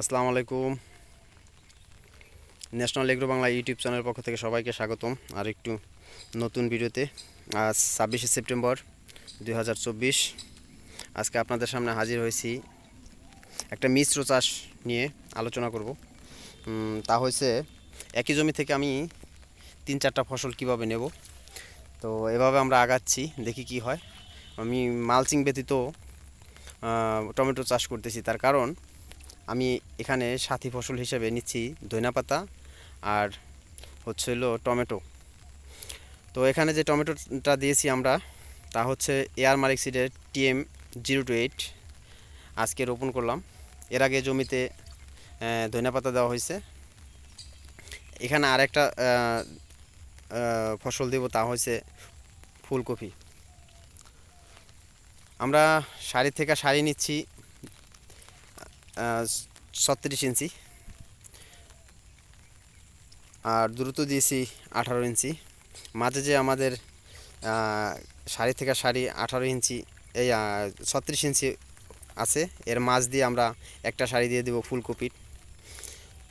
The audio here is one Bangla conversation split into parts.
আসসালামু আলাইকুম। ন্যাশনাল এগ্রো বাংলা ইউটিউব চ্যানেলের পক্ষ থেকে সবাইকে স্বাগতম। আর একটু নতুন ভিডিওতে, আজ ছাব্বিশে সেপ্টেম্বর দু হাজার চব্বিশ। আজকে আপনাদের সামনে হাজির হয়েছি একটা মিশ্র চাষ নিয়ে আলোচনা করব। তা হয়েছে, একই জমি থেকে আমি তিন চারটা ফসল কীভাবে নেব? তো এভাবে আমরা আগাচ্ছি, দেখি কি হয়। আমি মালচিং ব্যতীত টমেটো চাষ করতেছি। তার কারণ আমি এখানে সাথী ফসল হিসেবে নিচ্ছি ধনিয়া পাতা আর হচ্ছে হলো টমেটো। তো এখানে যে টমেটোটা দিয়েছি আমরা তা হচ্ছে এয়ার মালিক সিডের টিএম জিরো টু এইট আজকে রোপণ করলাম। এর আগে জমিতে ধনিয়া পাতা দেওয়া হয়েছে। এখানে আহ, আহ, ফসল দেব তা হচ্ছে ফুলকপি। আমরা শাড়ি থেকে শাড়ি নিচ্ছি। ছত্রিশ ইঞ্চি। আর দ্রুত দিয়েছি আঠারো ইঞ্চি। মাঝে যে আমাদের শাড়ি থেকে শাড়ি আঠারো ইঞ্চি, এই ছত্রিশ ইঞ্চি আছে। এর মাঝ দিয়ে আমরা একটা শাড়ি দিয়ে দেবো ফুলকপির।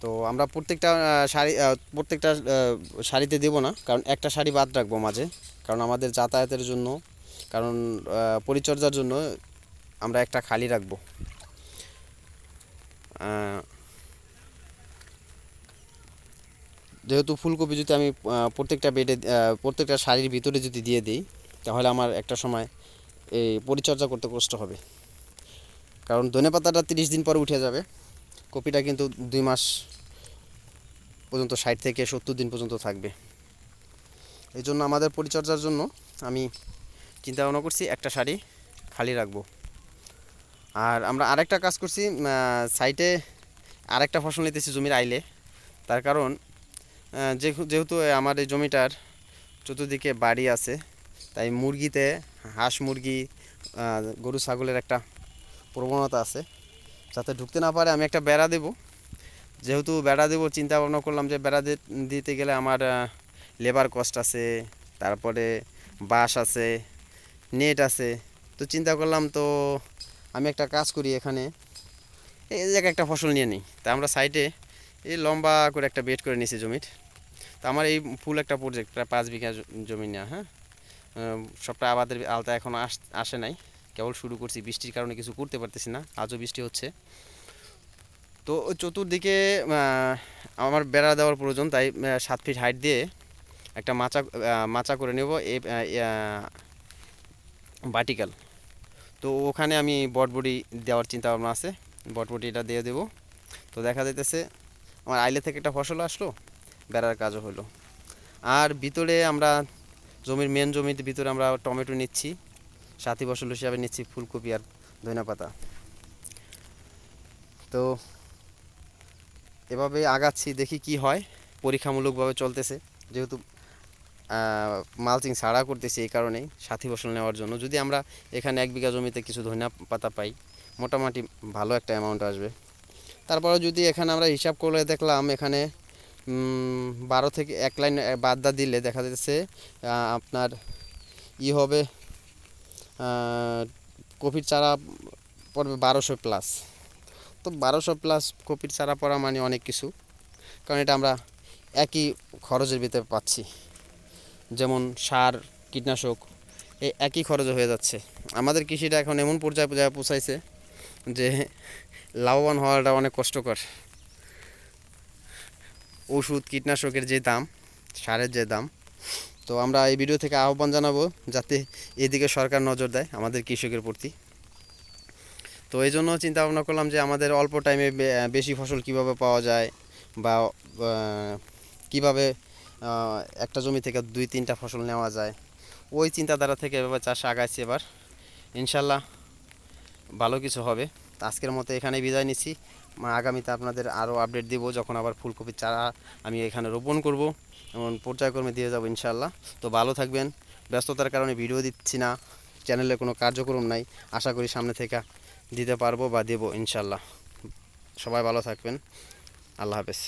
তো আমরা প্রত্যেকটা শাড়ি প্রত্যেকটা শাড়িতে দেবো না, কারণ একটা শাড়ি বাদ রাখব মাঝে। কারণ আমাদের যাতায়াতের জন্য, কারণ পরিচর্যার জন্য আমরা একটা খালি রাখব। যেহেতু ফুলকপি যদি আমি প্রত্যেকটা বেডে প্রত্যেকটা শাড়ির ভিতরে যদি দিয়ে দিই, তাহলে আমার একটা সময় এই পরিচর্যা করতে কষ্ট হবে। কারণ ধনে পাতাটা তিরিশ দিন পর উঠে যাবে। কপিটা কিন্তু দুই মাস পর্যন্ত, ষাট থেকে সত্তর দিন পর্যন্ত থাকবে। এই জন্য আমাদের পরিচর্যার জন্য আমি চিন্তা ভাবনা করছি একটা শাড়ি খালি রাখব। আর আমরা আরেকটা কাজ করছি সাইটে আরেকটা ফসল নিতেছি জমির আইলে। তার কারণ যেহেতু আমার এই জমিটার চতুর্দিকে বাড়ি আছে, তাই মুরগিতে হাঁস মুরগি গরু ছাগলের একটা প্রবণতা আছে। যাতে ঢুকতে না পারে, আমি একটা বেড়া দেব। যেহেতু বেড়া দেবো চিন্তা ভাবনা করলাম যে বেড়া দিতে গেলে আমার লেবার কস্ট আছে, তারপরে বাঁশ আছে নেট আছে। তো চিন্তা করলাম তো আমি একটা কাজ করি এখানে। এই জায়গায় একটা ফসল নিয়ে নিই। তা আমরা সাইডে এই লম্বা করে একটা বেড করে নিয়েছি জমির। তা আমার এই ফুল একটা প্রজেক্ট প্রায় পাঁচ বিঘা জমি নেওয়া হ্যাঁ? সবটা আবাদের আলতা এখনও আস, আসে নাই। কেবল শুরু করছি, বৃষ্টির কারণে কিছু করতে পারতেছি না, আজও বৃষ্টি হচ্ছে। তো চতুর্দিকে আমার বেড়া দেওয়ার প্রয়োজন, তাই সাত ফিট হাইট দিয়ে একটা মাচা মাচা করে নেব, এ বাটিকাল। তো ওখানে আমি বটবডি দেওয়ার চিন্তা ভাবনা আছে বটবডিটা দিয়ে দেব। তো দেখা যাইতেছে আমার আইলে থেকে একটা ফসল আসলো, বেড়ার কাজও হলো। আর ভিতরে আমরা জমির মেন জমির ভিতরে আমরা টমেটো নিচ্ছি, সাথী ফসল হিসাবে নিচ্ছি ফুলকপি আর ধনিয়া পাতা। তো এভাবে আগাচ্ছি, দেখি কি হয়, পরীক্ষামূলকভাবে চলতেছে, যেহেতু মালচিং ছাড়া করতেছি এই কারণেই সাথী ফসল নেওয়ার জন্য। যদি আমরা এখানে এক বিঘা জমিতে কিছু ধনিয়া পাতা পাই, মোটামুটি ভালো একটা অ্যামাউন্ট আসবে। তারপরে যদি এখানে আমরা হিসাব করে দেখলাম, এখানে বারো থেকে এক লাইন বাদ দা দিলে দেখা যাচ্ছে আপনার ই হবে কপির চারা পড়বে বারোশো প্লাস তো বারোশো প্লাস কপির চারা পড়া মানে অনেক কিছু, কারণ এটা আমরা একই খরচের ভিতরে পাচ্ছি। যেমন সার, কীটনাশক এই একই খরচে হয়ে যাচ্ছে। আমাদের কৃষিটা এখন এমন পর্যায়ে পর্যায়ে পৌঁছাইছে যে লাভবান হওয়াটা অনেক কষ্টকর। ওষুধ, কীটনাশকের যে দাম, সারের যে দাম, তো আমরা এই ভিডিও থেকে আহ্বান জানাব যাতে এদিকে সরকার নজর দেয় আমাদের কৃষকের প্রতি। তো এই জন্য চিন্তা ভাবনা করলাম যে আমাদের অল্প টাইমে বেশি ফসল কীভাবে পাওয়া যায় বা, কীভাবে একটা জমি থেকে দুই, তিনটা ফসল নেওয়া যায়। ওই চিন্তাধারা থেকে এভাবে চাষ আগাইছি এবার। ইনশাল্লাহ ভালো কিছু হবে। আজকের মতো এখানে বিদায় নিচ্ছি। আগামীতে আপনাদের আরও আপডেট দিব যখন আবার ফুলকপির চারা আমি এখানে রোপণ করব এবং পর্যায়ক্রমে দিয়ে যাব ইনশাল্লাহ। তো ভালো থাকবেন। ব্যস্ততার কারণে ভিডিও দিচ্ছি না। চ্যানেলে কোনো কার্যক্রম নাই। আশা করি সামনে থেকে দিতে পারব বা দেবো ইনশাল্লাহ। সবাই ভালো থাকবেন। আল্লাহ হাফেজ।